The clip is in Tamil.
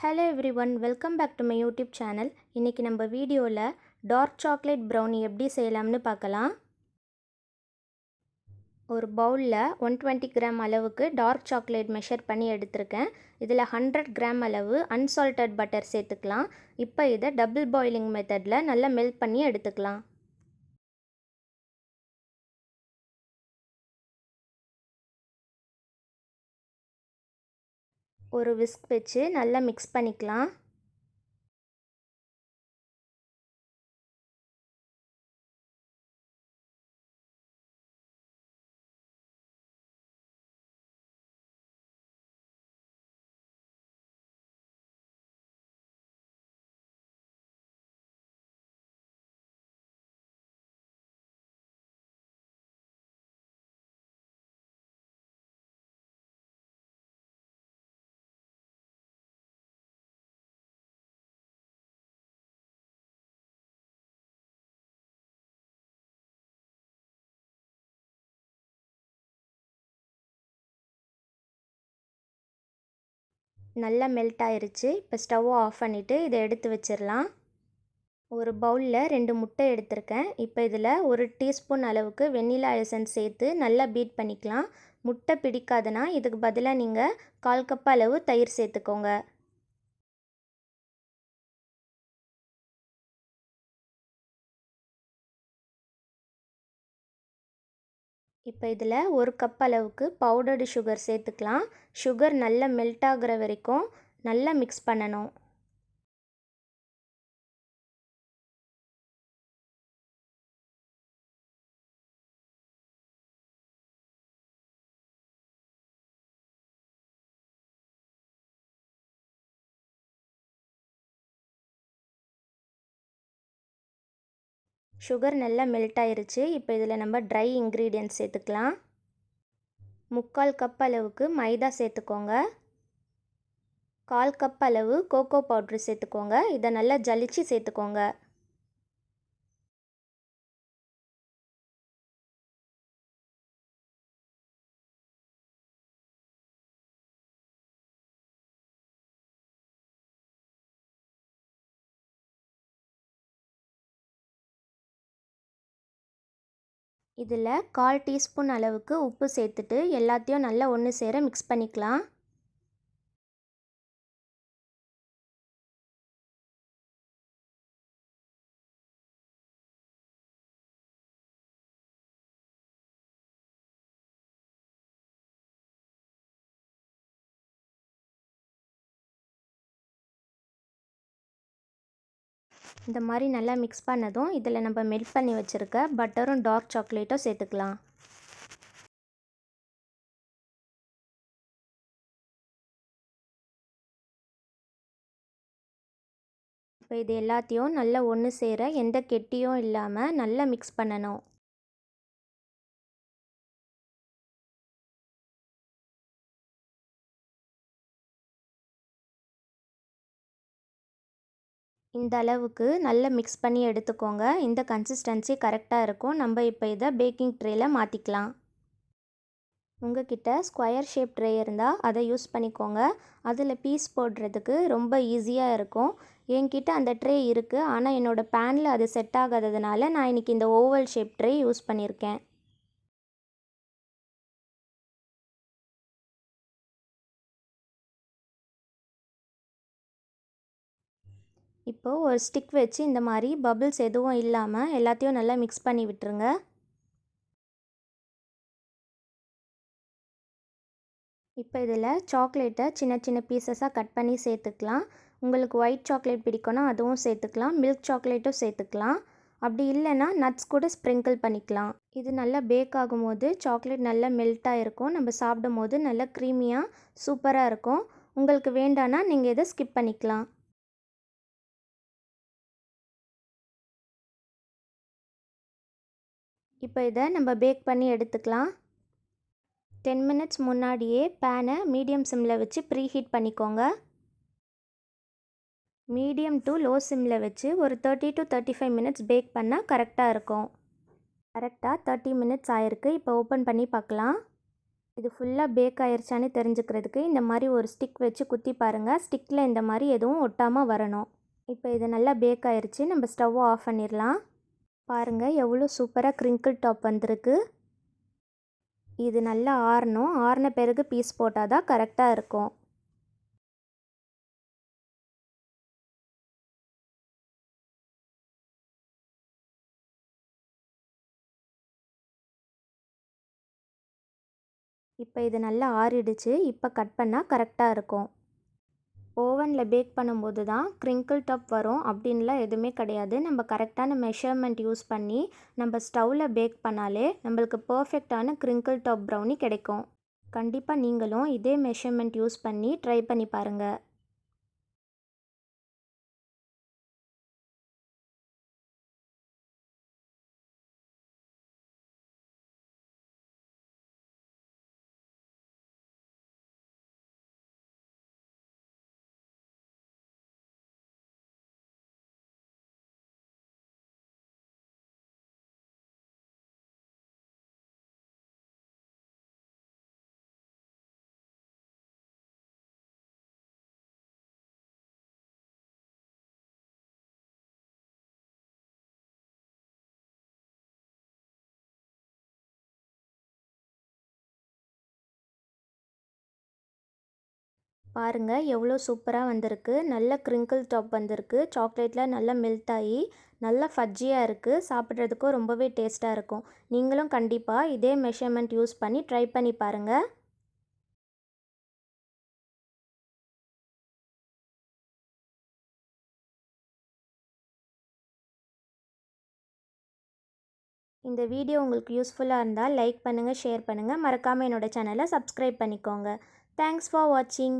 Hello everyone welcome back to my YouTube channel இன்றைக்கி நம்ம வீடியோவில் டார்க் சாக்லேட் ப்ரௌனி எப்படி செய்யலாம்னு பார்க்கலாம். ஒரு பவுலில் ஒன் டுவெண்ட்டி கிராம் அளவுக்கு டார்க் சாக்லேட் மெஷர் பண்ணி எடுத்திருக்கேன். இதில் ஹண்ட்ரட் கிராம் அளவு அன்சால்டட் பட்டர் சேர்த்துக்கலாம். இப்போ இதை டபுள் பாயிலிங் மெத்தடில் நல்லா மெல்ட் பண்ணி எடுத்துக்கலாம். ஒரு விஸ்க் வச்சு நல்லா மிக்ஸ் பண்ணிக்கலாம். நல்லா மெல்ட் ஆயிருச்சு. இப்போ ஸ்டவ்வை ஆஃப் பண்ணிவிட்டு இதை எடுத்து வச்சிடலாம் ஒரு பவுலில் ரெண்டு முட்டை எடுத்திருக்கேன். இப்போ இதில் ஒரு டீஸ்பூன் அளவுக்கு வெண்ணிலா எசன்ஸ் சேர்த்து நல்லா பீட் பண்ணிக்கலாம். முட்டை பிடிக்காதுன்னா இதுக்கு பதிலாக நீங்கள் கால் கப் அளவு தயிர் சேர்த்துக்கோங்க. இப்போ இதில் ஒரு கப் அளவுக்கு பவுடர்டு சுகர் சேர்த்துக்கலாம். சுகர் நல்லா மெல்ட் ஆகிற வரைக்கும் நல்லா மிக்ஸ் பண்ணணும். சுகர் நல்லா மெல்ட் ஆயிருச்சு. இப்போ இதில் நம்ம ட்ரை இன்க்ரீடியன்ட்ஸ் சேர்த்துக்கலாம். முக்கால் கப் அளவுக்கு மைதா சேர்த்துக்கோங்க. கால் கப் அளவு கோகோ பவுட்ரு சேர்த்துக்கோங்க. இதை நல்லா ஜலிச்சு சேர்த்துக்கோங்க. இதில் கால் டீஸ்பூன் அளவுக்கு உப்பு சேர்த்துட்டு எல்லாத்தையும் நல்லா ஒன்று சேர மிக்ஸ் பண்ணிக்கலாம். இந்த மாதிரி நல்லா மிக்ஸ் பண்ணதும் இதில் நம்ம மெல்ட் பண்ணி வச்சுருக்க பட்டரும் டார்க் சாக்லேட்டும் சேர்த்துக்கலாம். இப்போ இது எல்லாத்தையும் நல்லா ஒன்று சேர எந்த கெட்டியும் இல்லாமல் நல்லா மிக்ஸ் பண்ணணும். இந்த அளவுக்கு நல்லா மிக்ஸ் பண்ணி எடுத்துக்கோங்க. இந்த கன்சிஸ்டன்சி கரெக்டாக இருக்கும். நம்ம இப்போ இதை பேக்கிங் ட்ரேயில் மாற்றிக்கலாம் உங்ககிட்ட ஸ்கொயர் ஷேப் ட்ரே இருந்தால் அதை யூஸ் பண்ணிக்கோங்க. அதில் பீஸ் போடுறதுக்கு ரொம்ப ஈஸியாக இருக்கும். என்கிட்ட அந்த ட்ரே இருக்குது ஆனால் என்னோடய பேனில் அது செட் ஆகாததுனால நான் இன்றைக்கி இந்த ஓவல் ஷேப் ட்ரே யூஸ் பண்ணியிருக்கேன் இப்போது ஒரு ஸ்டிக் வச்சு இந்த மாதிரி பபிள்ஸ் எதுவும் இல்லாமல் எல்லாத்தையும் நல்லா மிக்ஸ் பண்ணி விட்டுருங்க. இப்போ இதில் சாக்லேட்டை சின்ன சின்ன பீசஸாக கட் பண்ணி சேர்த்துக்கலாம். உங்களுக்கு ஒயிட் சாக்லேட் பிடிக்கும்னா அதுவும் சேர்த்துக்கலாம். மில்க் சாக்லேட்டும் சேர்த்துக்கலாம். அப்படி இல்லைன்னா நட்ஸ் கூட ஸ்ப்ரிங்கிள் பண்ணிக்கலாம். இது நல்லா பேக் ஆகும்போது சாக்லேட் நல்லா மெல்ட்டாக இருக்கும். நம்ம சாப்பிடும் போது நல்லா க்ரீமியாக சூப்பராக இருக்கும். உங்களுக்கு வேண்டான்னா நீங்கள் இதை ஸ்கிப் பண்ணிக்கலாம். இப்போ இதை நம்ம பேக் பண்ணி எடுத்துக்கலாம். டென் மினிட்ஸ் முன்னாடியே பேனை மீடியம் சிம்மில் வச்சு ப்ரீ ஹீட் பண்ணிக்கோங்க மீடியம் டு லோ சிம்மில் வச்சு ஒரு thirty to thirty five minutes bake பண்ணால் கரெக்டாக இருக்கும். கரெக்டாக தேர்ட்டி மினிட்ஸ் ஆயிருக்கு. இப்போ ஓப்பன் பண்ணி பார்க்கலாம். இது ஃபுல்லாக பேக் ஆயிடுச்சான்னு தெரிஞ்சுக்கிறதுக்கு இந்த மாதிரி ஒரு ஸ்டிக் வச்சு குத்தி பாருங்கள் ஸ்டிக்கில் இந்த மாதிரி எதுவும் ஒட்டாமல் வரணும். இப்போ இது நல்லா பேக் ஆயிடுச்சு நம்ம ஸ்டவ்வை ஆஃப் பண்ணிடலாம். பாருங்கள் எவ்வளோ சூப்பராக க்ரிங்கிள் டாப் வந்திருக்கு. இது நல்லா ஆறணும். ஆறின பிறகு பீஸ் போட்டால் தான் கரெக்டாக இருக்கும். இப்போ இது நல்லா ஆறிடுச்சு. இப்போ கட் பண்ணால் கரெக்டாக இருக்கும். ஓவனில் பேக் பண்ணும்போது தான் க்ரிங்கிள் டாப் வரும். அப்படின்லாம் எதுவுமே கிடையாது. நம்ம கரெக்டான மெஷர்மெண்ட் யூஸ் பண்ணி நம்ம ஸ்டவ்வில் பேக் பண்ணாலே நம்மளுக்கு பர்ஃபெக்டான க்ரிங்கிள் டாப் ப்ரௌனி கிடைக்கும். கண்டிப்பாக நீங்களும் இதே மெஷர்மெண்ட் யூஸ் பண்ணி ட்ரை பண்ணி பாருங்கள் பாருங்கள் எவ்வளோ சூப்பராக வந்திருக்கு. நல்ல க்ரிங்கிள் டாப் வந்திருக்கு. சாக்லேட்டில் நல்லா மெல்ட் ஆகி நல்லா ஃபஜ்ஜியாக இருக்குது சாப்பிட்றதுக்கும் ரொம்பவே டேஸ்ட்டாக இருக்கும். நீங்களும் கண்டிப்பாக இதே மெஷர்மெண்ட் யூஸ் பண்ணி ட்ரை பண்ணி பாருங்கள் இந்த வீடியோ உங்களுக்கு யூஸ்ஃபுல்லாக இருந்தால் லைக் பண்ணுங்கள் ஷேர் பண்ணுங்கள் மறக்காமல் என்னோடய சேனலை சப்ஸ்கிரைப் பண்ணிக்கோங்க. தேங்க்ஸ் ஃபார் வாட்சிங்